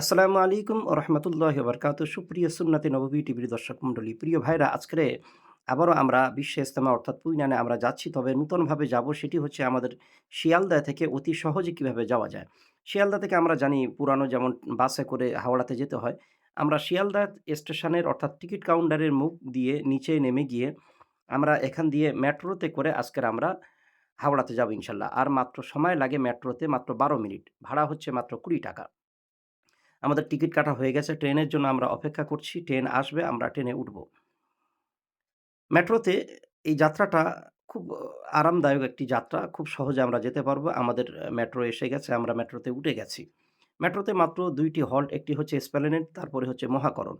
আসসালামু আলাইকুম রহমতুল্লাহ বরকাত সুপ্রিয় সুন্নাতে নববী টিভির দর্শক মণ্ডলী, প্রিয় ভাইরা, আজকে আবারও আমরা বিশ্ব ইস্তেমা অর্থাৎ পুইনানে আমরা যাচ্ছি, তবে নূতনভাবে যাব সেটি হচ্ছে আমাদের শিয়ালদা থেকে অতি সহজে কীভাবে যাওয়া যায়। শিয়ালদা থেকে আমরা জানি পুরানো যেমন বাসে করে হাওড়াতে যেতে হয়, আমরা শিয়ালদা স্টেশনের, অর্থাৎ টিকিট কাউন্টারের মুখ দিয়ে নিচে নেমে গিয়ে আমরা এখান দিয়ে মেট্রোতে করে আজকের আমরা হাওড়াতে যাব ইনশাল্লাহ। আর মাত্র সময় লাগে মেট্রোতে, মাত্র বারো মিনিট, ভাড়া হচ্ছে মাত্র কুড়ি টাকা। আমাদের টিকিট কাটা হয়ে গেছে, ট্রেনের জন্য আমরা অপেক্ষা করছি, ট্রেন আসবে, আমরা ট্রেনে উঠব। মেট্রোতে এই যাত্রাটা খুব আরামদায়ক একটি যাত্রা, খুব সহজে আমরা যেতে পারব, আমাদের মেট্রো এসে গেছে, আমরা মেট্রোতে উঠে গেছি। মেট্রোতে মাত্র দুইটি হল্ট, একটি হচ্ছে স্প্যালেনেট তারপরে হচ্ছে মহাকরণ।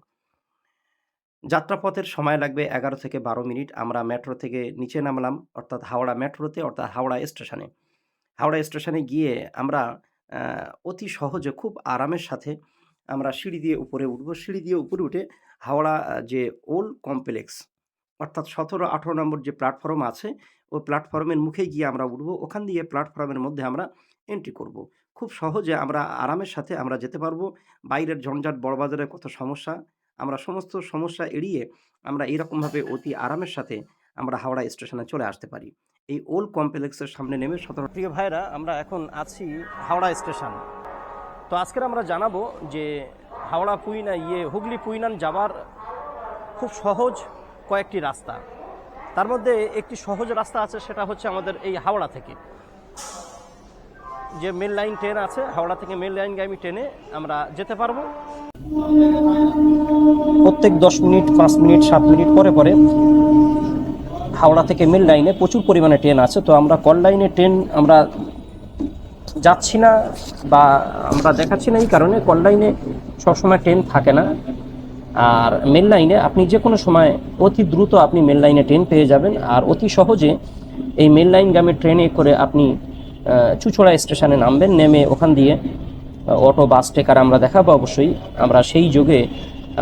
যাত্রাপথের সময় লাগবে এগারো থেকে বারো মিনিট, আমরা মেট্রো থেকে নিচে নামলাম, অর্থাৎ হাওড়া মেট্রোতে, অর্থাৎ হাওড়া স্টেশনে। হাওড়া স্টেশনে গিয়ে আমরা অতি সহজে, খুব আরামের সাথে আমরা সিঁড়ি দিয়ে উপরে উঠব। সিঁড়ি দিয়ে উপরে উঠে হাওড়া যে ওল্ড কমপ্লেক্স, অর্থাৎ সতেরো, আঠেরো নম্বর যে প্ল্যাটফর্ম আছে, ওই প্ল্যাটফর্মের মুখে গিয়ে আমরা উঠব। ওখান দিয়ে প্ল্যাটফর্মের মধ্যে আমরা এন্ট্রি করব। খুব সহজে আমরা আরামের সাথে আমরা যেতে পারব। বাইরের ঝঞ্ঝাট বড়বাজারের কত সমস্যা, আমরা সমস্ত সমস্যা এড়িয়ে আমরা এরকমভাবে অতি আরামের সাথে আমরা হাওড়া স্টেশনে চলে আসতে পারি। এই ওল্ড কমপ্লেক্সের সামনে নেমে সতেরো প্রিয় ভাইরা আমরা এখন আছি হাওড়া স্টেশন। তো আজকের আমরা জানাব যে হাওড়া পুইনা ইয়ে হুগলি পুইনান যাবার খুব সহজ কয়েকটি রাস্তা। তার মধ্যে একটি সহজ রাস্তা আছে, সেটা হচ্ছে আমাদের এই হাওড়া থেকে। যে মেন লাইন ট্রেন আছে, হাওড়া থেকে মেল লাইনগামী ট্রেনে আমরা যেতে পারব। প্রত্যেক দশ মিনিট, পাঁচ মিনিট, সাত মিনিট পরে পরে হাওড়া থেকে মেল লাইনে প্রচুর পরিমাণে ট্রেন আছে। তো আমরা কল লাইনে ট্রেন আমরা যাচ্ছি না বা আমরা দেখাচ্ছি না এই কারণে কল লাইনে সবসময় ট্রেন থাকে না। আর মেল লাইনে আপনি যে কোনো সময় অতি দ্রুত আপনি মেল লাইনে ট্রেন পেয়ে যাবেন। আর অতি সহজে এই মেল লাইনগামী ট্রেনে করে আপনি চুচড়া স্টেশনে নামবেন, নেমে ওখান দিয়ে অটো বাস টেকার আমরা দেখাবো অবশ্যই। আমরা সেই যোগে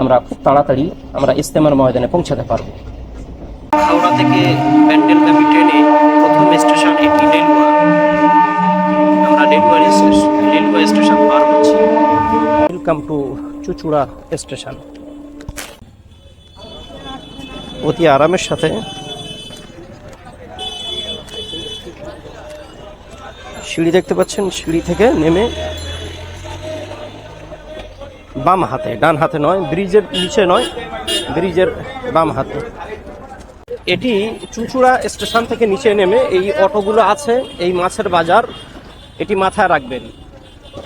আমরা খুব তাড়াতাড়ি আমরা ইস্তেমার ময়দানে পৌঁছাতে পারব। হাওড়া থেকে প্যান্ডেলগামী ট্রেনে প্রথম স্টেশন এটি রেলওয়া রেলওয়া স্টেশন পার হচ্ছি। ওয়েলকাম টু চুচুড়া স্টেশন অতি আরামের সাথে সিঁড়ি দেখতে পাচ্ছেন, সিঁড়ি থেকে নেমে বাম হাতে, ডান হাতে নয়, ব্রিজের নিচে নয়, ব্রিজের বাম হাতে। এটি চুচুড়া স্টেশন থেকে নিচে নেমে এই অটোগুলো আছে, এই মাছের বাজার, এটি মাথায় রাখবেন।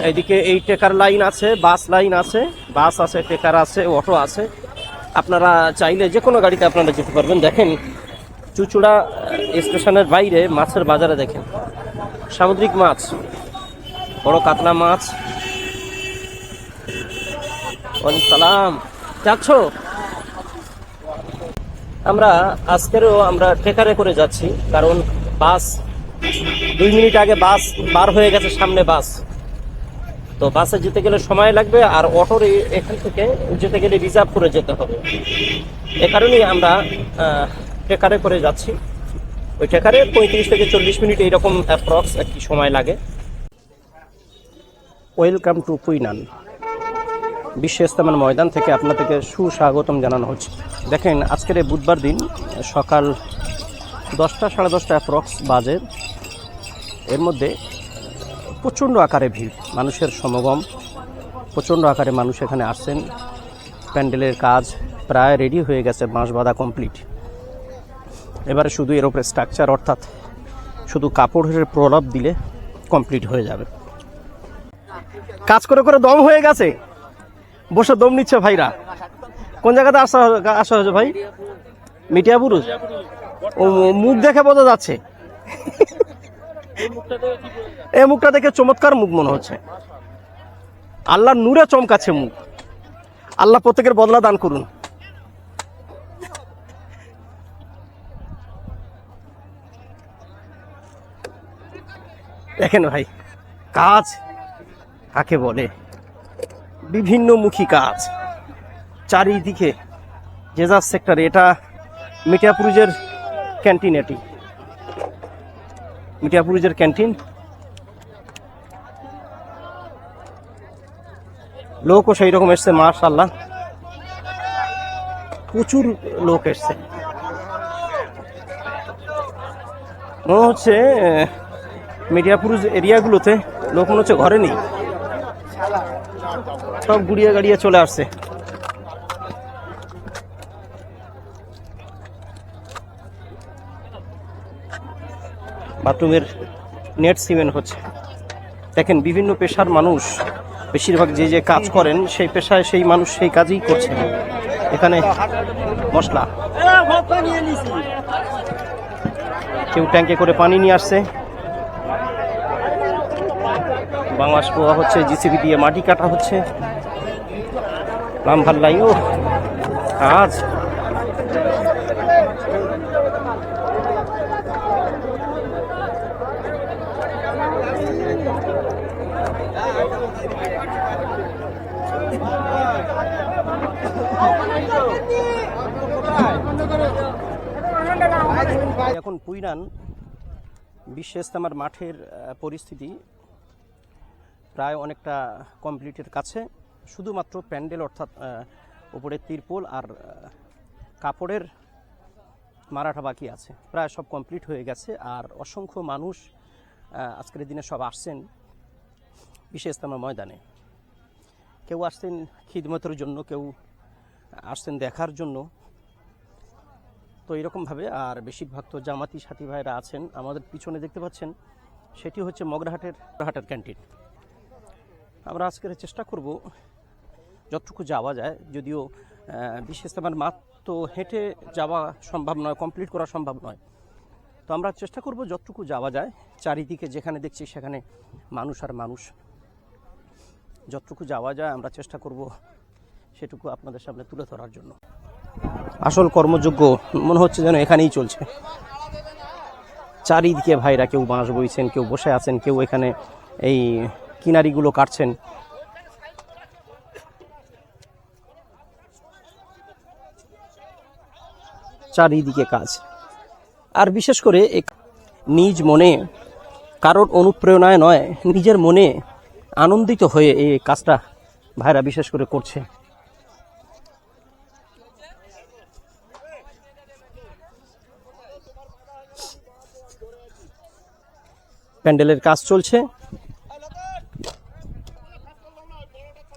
এইদিকে এই টেকার লাইন আছে, বাস লাইন আছে, বাস আছে, টেকার আছে, অটো আছে। আপনারা চাইলে যে কোনো গাড়িতে আপনারা যেতে পারবেন। দেখেন, চুচুড়া স্টেশনের বাইরে মাছের বাজারে দেখেন। সামুদ্রিক মাছ, বড় কাতলা মাছ। সালাম। যাচ্ছ? আমরা আজকেরও আমরা ট্রেকারে করে যাচ্ছি, কারণ বাস, দুই মিনিট আগে বাস বার হয়ে গেছে সামনে বাস। তো বাসে যেতে গেলে সময় লাগবে আর অটোর এখান থেকে যেতে গেলে রিজার্ভ করে যেতে হবে। এ কারণেই আমরা ট্রেকারে করে যাচ্ছি। ওই ট্রেকারে পঁয়ত্রিশ থেকে চল্লিশ মিনিট এইরকম অ্যাপ্রক্স একটি সময় লাগে। ওয়েলকাম টু কুইনান বিশ্ব ইস্তেমার ময়দান থেকে আপনাদেরকে সুস্বাগতম জানানো হচ্ছে। দেখেন, আজকের এই বুধবার দিন, সকাল দশটা সাড়ে দশটা অ্যাপ্রক্স বাজে। এর মধ্যে প্রচণ্ড আকারে ভিড়। মানুষের সমাগম, প্রচণ্ড আকারে মানুষ এখানে আসছেন। প্যান্ডেলের কাজ প্রায় রেডি হয়ে গেছে, বাঁশ বাঁধা কমপ্লিট এবারে শুধু এর উপরে স্ট্রাকচার অর্থাৎ শুধু কাপড়ের প্রলাপ দিলে কমপ্লিট হয়ে যাবে। কাজ করে করে দম হয়ে গেছে। বসে দম নিচ্ছে ভাইরা। কোন জায়গাতে আসা আসা হয়েছে ভাই? মিটিয়া পুরুষ ও মুখ দেখে বোঝা যাচ্ছে। এই মুখটা দেখে চমৎকার মুখ মনে হচ্ছে। আল্লাহ নূরে চমকাচ্ছে মুখ। আল্লাহ প্রত্যেকের বদলা দান করুন। দেখেন ভাই, কাজ কাকে বলে? বিভিন্নমুখী কাজ। চারিদিকে যে জেজার সেক্টর এটা মিঠিয়াপুরুজের ক্যান্টিন এটি। মিঠিয়াপুরুজের ক্যান্টিন। লোকও সেই রকম এসছে মার্শাল্লাহ প্রচুর লোক এসছে। মনে হচ্ছে আহ, মিডিয়াপুর এরিয়াগুলোতে লোক মনে হচ্ছে ঘরে নেই। সব গুড়িয়ে গাড়িয়ে চলে আসছে। বাথরুমের নেট সিমেন্ট হচ্ছে। দেখেন, বিভিন্ন পেশার মানুষ বেশিরভাগ যে যে কাজ করেন, সেই পেশায় সেই মানুষ সেই কাজই করছে। এখানে মশলা। কেউ ট্যাঙ্কে করে পানি নিয়ে আসছে। বাংলাদেশ পোয়া হচ্ছে, জিসিবি দিয়ে মাটি কাটা হচ্ছে। লাম্ভাল্লাই ও কাজ এখন পুইরান বিশ্ব ইস্তেমার মাঠের পরিস্থিতি প্রায় অনেকটা কমপ্লিটের কাছে। শুধুমাত্র প্যান্ডেল অর্থাৎ উপরে তিরপোল আর কাপড়ের মারাঠা বাকি আছে। প্রায় সব কমপ্লিট হয়ে গেছে আর অসংখ্য মানুষ আজকের দিনে সব আসছেন। বিশ্ব ইস্তেমার ময়দানে। কেউ আসছেন খিদমতের জন্য, কেউ আসছেন দেখার জন্য। তো এরকমভাবে আর বেশিরভাগ তো জামাতি সাথী ভাইরা আছেন। আমাদের পিছনে দেখতে পাচ্ছেন, সেটি হচ্ছে মগরাহাটের হাটের ক্যান্টিন। আমরা আজকের চেষ্টা করব যতটুকু যাওয়া যায়, যদিও বিশেষ আমার মাঠ তো হেঁটে যাওয়া সম্ভব নয়, কমপ্লিট করা সম্ভব নয়। তো আমরা চেষ্টা করব যতটুকু যাওয়া যায়, চারিদিকে যেখানে দেখছি সেখানে মানুষ আর মানুষ যতটুকু যাওয়া যায় আমরা চেষ্টা করব সেটুকু আপনাদের সামনে তুলে ধরার জন্য। আসল কর্মযোগ্য মনে হচ্ছে যেন এখানেই চলছে। চারিদিকে ভাইরা কেউ বাঁশ বইছেন, কেউ বসে আছেন, কেউ এখানে এই কিনারিগুলো কাটছেন। চারিদিকে কাজ। আর বিশেষ করে নিজ মনে, কারোর অনুপ্রেরণায় নয়, নিজের মনে আনন্দিত হয়ে এই কাজটা ভাইরা বিশেষ করে করছে। প্যান্ডেলের কাজ চলছে।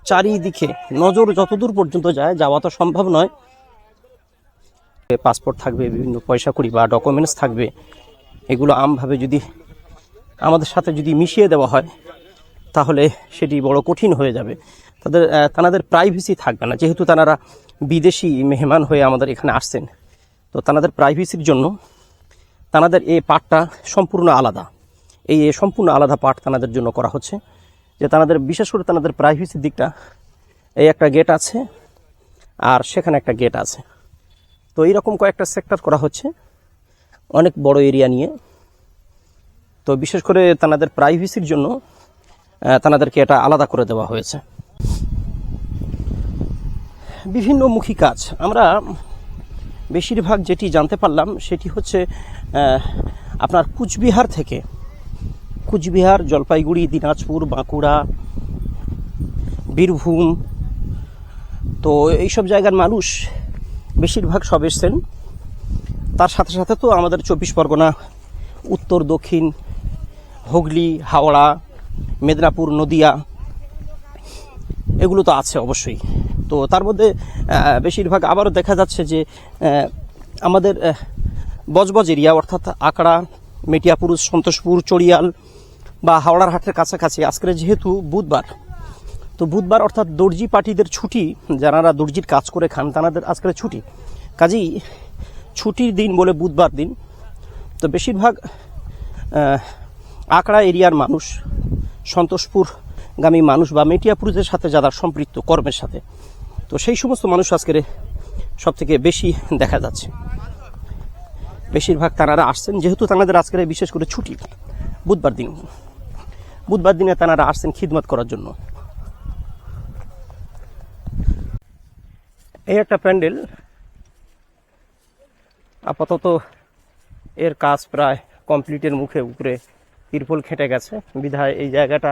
চারিদিকে নজর যতদূর পর্যন্ত যায়, যাওয়া তো সম্ভব নয়। পাসপোর্ট থাকবে, বিভিন্ন পয়সা করি বা ডকুমেন্টস থাকবে। এগুলো আমভাবে যদি আমাদের সাথে যদি মিশিয়ে দেওয়া হয় তাহলে সেটি বড় কঠিন হয়ে যাবে। তাদের তাদের প্রাইভেসি থাকবে না। যেহেতু তারা বিদেশি মেহমান হয়ে আমাদের এখানে আসছেন, তো তাদের প্রাইভেসির জন্য তাদের এই পার্টটা সম্পূর্ণ আলাদা। এই সম্পূর্ণ আলাদা পার্ট তাদের জন্য করা হচ্ছে, যে তাদের বিশেষ করে তাদের প্রাইভেসির দিকটা, এই একটা গেট আছে আর সেখানে একটা গেট আছে। তো এইরকম কয়েকটা সেক্টর করা হচ্ছে, অনেক বড় এরিয়া নিয়ে। তো বিশেষ করে তাদের প্রাইভেসির জন্য তাদেরকে এটা আলাদা করে দেওয়া হয়েছে। বিভিন্নমুখী কাজ। আমরা বেশিরভাগ যেটি জানতে পারলাম, সেটি হচ্ছে আপনার কুচবিহার থেকে কুচবিহার, জলপাইগুড়ি, দিনাজপুর, বাঁকুড়া, বীরভূম, তো এইসব জায়গার মানুষ বেশিরভাগ সব এসছেন। তার সাথে সাথে তো আমাদের চব্বিশ পরগনা, উত্তর, দক্ষিণ, হুগলি, হাওড়া মেদিনীপুর, নদিয়া, এগুলো তো আছে অবশ্যই। তো তার মধ্যে বেশিরভাগ আবারও দেখা যাচ্ছে যে আমাদের বজবজ এরিয়া অর্থাৎ আকড়া মেটিয়াপুর সন্তোষপুর, চড়িয়াল বা হাওড়ার হাটের কাছাকাছি। আজকের যেহেতু বুধবার, তো বুধবার অর্থাৎ দর্জি পার্টিদের ছুটি, যারা দর্জির কাজ করে খান, তাদের আজকের ছুটি। কাজেই ছুটির দিন বলে বুধবার দিন। তো বেশিরভাগ আকড়া এরিয়ার মানুষ সন্তোষপুরগামী মানুষ বা মেটিয়াপুরদের সাথে যারা সম্পৃক্ত কর্মের সাথে। তো সেই সমস্ত মানুষ আজকের সব থেকে বেশি দেখা যাচ্ছে। বেশিরভাগ তানারা আসছেন, যেহেতু তানাদের আজকের বিশেষ করে ছুটি, বুধবার দিন। বুধবার দিনে তানারা আসছেন খিদমত করার জন্য। এই একটা প্যান্ডেল, আপাতত এর কাজ প্রায় কমপ্লিটের মুখে উপরে তিরপল খেটে গেছে। বিধায় এই জায়গাটা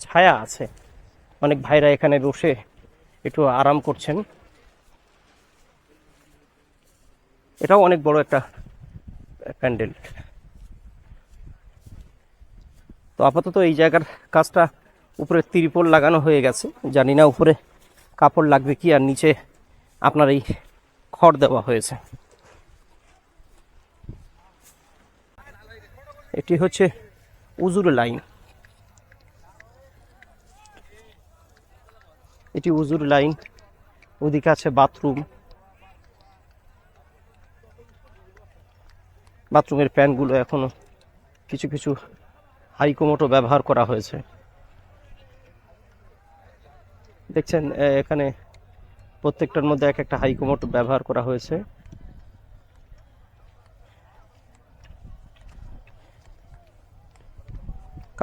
ছায়া আছে। অনেক ভাইরা এখানে বসে একটু আরাম করছেন। এটাও অনেক বড় একটা প্যান্ডেল। তো আপাতত এই জায়গার কাজটা উপরে তিরপল লাগানো হয়ে গেছে। জানি না উপরে কাপড় লাগবে কি আর নিচে আপনার এই খড় দেওয়া হয়েছে। এটি হচ্ছে উজুর লাইন। এটি উজুর লাইন। ওদিকে আছে বাথরুম। বাথরুমের প্যানগুলো এখনও কিছু কিছু হাইকোমোটো ব্যবহার করা হয়েছে। দেখছেন এখানে প্রত্যেকটার মধ্যে এক একটা হাইকোমোটো ব্যবহার করা হয়েছে।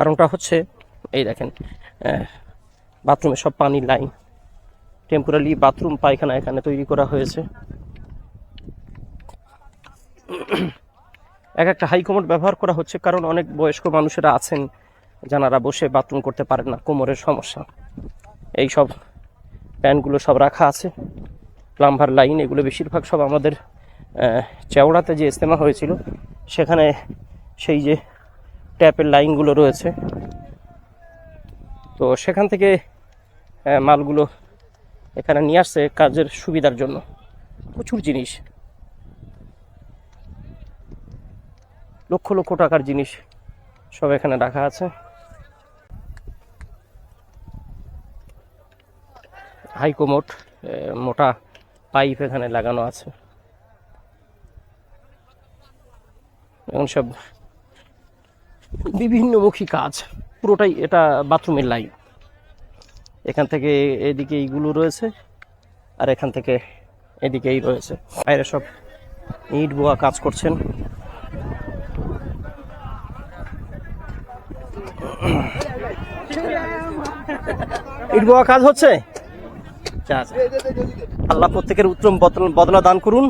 কারণটা হচ্ছে, এই দেখেন বাথরুমে সব পানির লাইন। টেম্পোরারি বাথরুম, পায়খানা এখানে তৈরি করা হয়েছে। এক একটা হাইকমোড ব্যবহার করা হচ্ছে কারণ অনেক বয়স্ক মানুষেরা আছেন যারা বসে বাথরুম করতে পারেন না, কোমরের সমস্যা। এই সব প্যানগুলো সব রাখা আছে। প্লাম্বার লাইন, এগুলো বেশিরভাগ সব আমাদের চেওড়াতে যে ইস্তেমা হয়েছিল, সেখানে সেই যে ট্যাপের লাইনগুলো রয়েছে। তো সেখান থেকে মালগুলো এখানে নিয়ে আসছে কাজের সুবিধার জন্য। প্রচুর জিনিস। লক্ষ লক্ষ টাকার জিনিস সব এখানে রাখা আছে। হাইকোমোট মোটা পাইপ এখানে লাগানো আছে। এবং সব বিভিন্নমুখী কাজ, পুরোটাই এটা বাথরুমের লাইন এখান থেকে এদিকে এইগুলো রয়েছে, আর এখান থেকে এদিকেই রয়েছে। বাইরে সব ইট বোয়া কাজ করছেন। ইট বোয়া কাজ হচ্ছে। আল্লাহ প্রত্যেকের উত্তম বদলা দান করুন।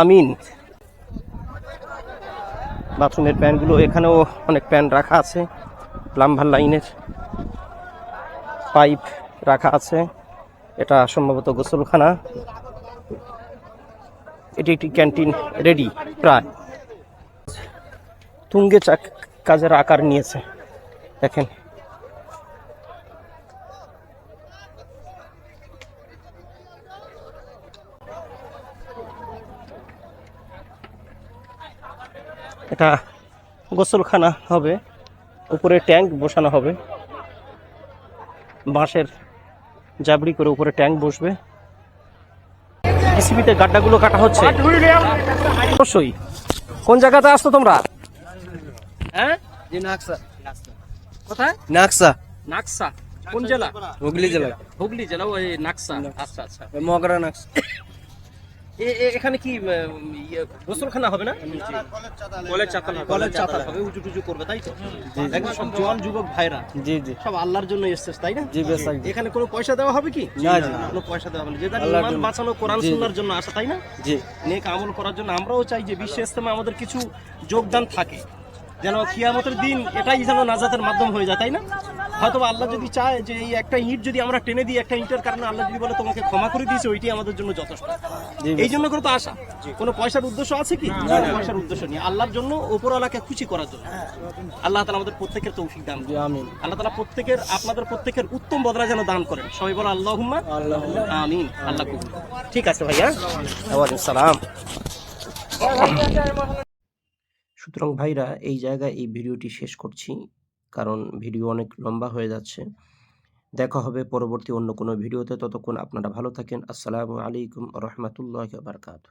আমিন। বাথরুমের প্যানগুলো, এখানেও অনেক প্যান রাখা আছে, প্লাম্বার লাইনের পাইপ রাখা আছে, এটা সম্ভবত গোসলখানা। এটি একটি ক্যান্টিন রেডি, প্রায়। তুঙ্গে চাক কাজের আকার নিয়েছে, দেখেন। এটা গোসলখানা হবে। উপরে ট্যাঙ্ক বসানো হবে। বাঁশের জাবড়ি করে উপরে ট্যাঙ্ক বসবে। জিসিবিতে গাড্ডাগুলো কাটা হচ্ছে। অবশ্যই। কোন জায়গাতে আসতো তোমরা? হ্যাঁ? কোথায়? নাকসা। নাকসা। কোন জেলা? হুগলি জেলা। হুগলি জেলা ওই নাকসা। আচ্ছা আচ্ছা। মগরা নাকসা। এখানে কি ইয়ে, গোসলখানা হবে না? কলের চাতাল। হবে। কলের চাতাল হবে উঁচু টুচু করবে তাই তো? একদম সব জোয়ান যুবক ভাইরা জি জি। সব আল্লাহর জন্য এসেছে তাই না? জি বেশ এখানে কোনো পয়সা দেওয়া হবে কি? না, জি। কোনো পয়সা দেওয়া হবে না। যে আল্লাহর ইমান বাঁচানো কোরআন। সুন্নাহর জন্য আসা তাই না? জি। নেক আমল করার জন্য আমরাও চাই যে বিশ্ব ইস্তেমা আমাদের কিছু যোগদান থাকে। যেন কিয়ামতের দিন এটাই যেন নাজাতের মাধ্যম হয়ে যায় তাই না? হয়তো আল্লাহ যদি চায় যে এই একটা ইট যদি আমরা টেনে দিই একটা ইটের কারণে আল্লাহ যদি বলে তোমাকে ক্ষমা করে দিয়েছে ওইটি আমাদের জন্য যথেষ্ট। এই জন্য করে তো আশা। কোনো পয়সার উদ্দেশ্য আছে কি? পয়সার উদ্দেশ্য নেই। আল্লাহর জন্য ওপরওয়ালাকে খুশি করার জন্য। আল্লাহ তালা আমাদের প্রত্যেকের তৌফিক দান আমিন। আল্লাহ তালা প্রত্যেকের আপনাদের প্রত্যেকের উত্তম বদলা যেন দান করেন। সবাই বলো আল্লাহ আল্লাহ আমিন। আল্লাহ ঠিক আছে ভাইয়া। সালাম সুতরাং ভাইরা এই জায়গায় এই ভিডিওটি শেষ করছি। কারণ ভিডিও অনেক লম্বা হয়ে যাচ্ছে। দেখা হবে পরবর্তী অন্য কোনো ভিডিওতে। ততক্ষণ আপনারা ভালো থাকেন। আসসালামু আলাইকুম রহমতুল্লাহ বারকাত